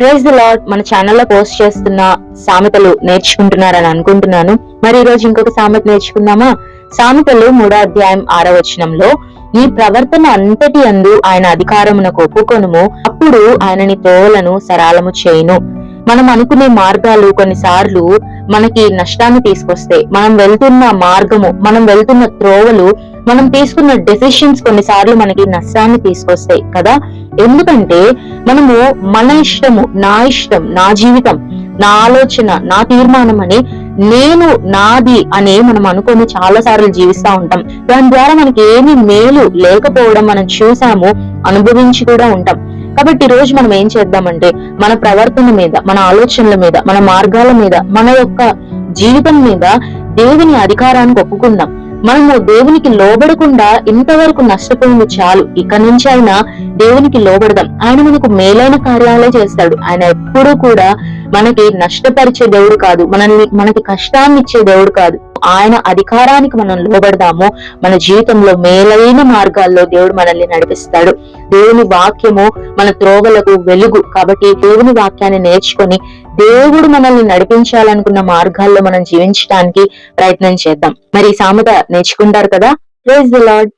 Praise the lord మన ఛానల్లో post చేస్తున్న సామెతలు నేర్చుకుంటున్నారని అనుకుంటున్నాను. మరి ఈ రోజు ఇంకొక సామెత నేర్చుకుందామా? సామెతలు మూడో అధ్యాయం ఆరో వచనంలో నీ ప్రవర్తన అంతటి అందు ఆయన అధికారమునకు ఒప్పుకొనుము. అప్పుడు ఆయన నీ త్రోవలను సరాలము చేయును. మనం అనుకునే మార్గాలు కొన్నిసార్లు మనకి నష్టాన్ని తీసుకొస్తాయి. మనం వెళ్తున్న మార్గము మనం వెళ్తున్న త్రోవలు మనం తీసుకున్న డెసిషన్స్ కొన్నిసార్లు మనకి నష్టాన్ని తీసుకొస్తాయి కదా? ఎందుకంటే మనము మన ఇష్టము నా ఇష్టం నా జీవితం నా ఆలోచన నా తీర్మానం అని నేను నాది అని మనం అనుకొని చాలా సార్లు జీవిస్తా ఉంటాం. దాని ద్వారా మనకి ఏమి మేలు లేకపోవడం మనం చూసాము అనుభవించి కూడా ఉంటాం. కాబట్టి ఈ రోజు మనం ఏం చేద్దామంటే మన ప్రవర్తన మీద మన ఆలోచనల మీద మన మార్గాల మీద మన యొక్క జీవితం మీద దేవుని అధికారానికి ఒప్పుకుందాం. మనము దేవునికి లోబడకుండా ఇంతవరకు నష్టపోయింది చాలు. ఇక నుంచి అయినా దేవునికి లోబడదాం. ఆయన మనకు మేలైన కార్యాలే చేస్తాడు. ఆయన ఎప్పుడూ కూడా మనకి నష్టపరిచే దేవుడు కాదు. మనల్ని మనకి కష్టాన్ని ఇచ్చే దేవుడు కాదు. ఆయన అధికారానికి మనం లోబడదాము. మన జీవితంలో మేలైన మార్గాల్లో దేవుడు మనల్ని నడిపిస్తాడు. దేవుని వాక్యము మన త్రోవలకు వెలుగు. కాబట్టి దేవుని వాక్యాన్ని నేర్చుకొని దేవుడు మనల్ని నడిపించాలనుకున్న మార్గాల్లో మనం జీవించడానికి ప్రయత్నం చేద్దాం. మరి సామెత నేర్చుకుంటారు కదా? Praise the lord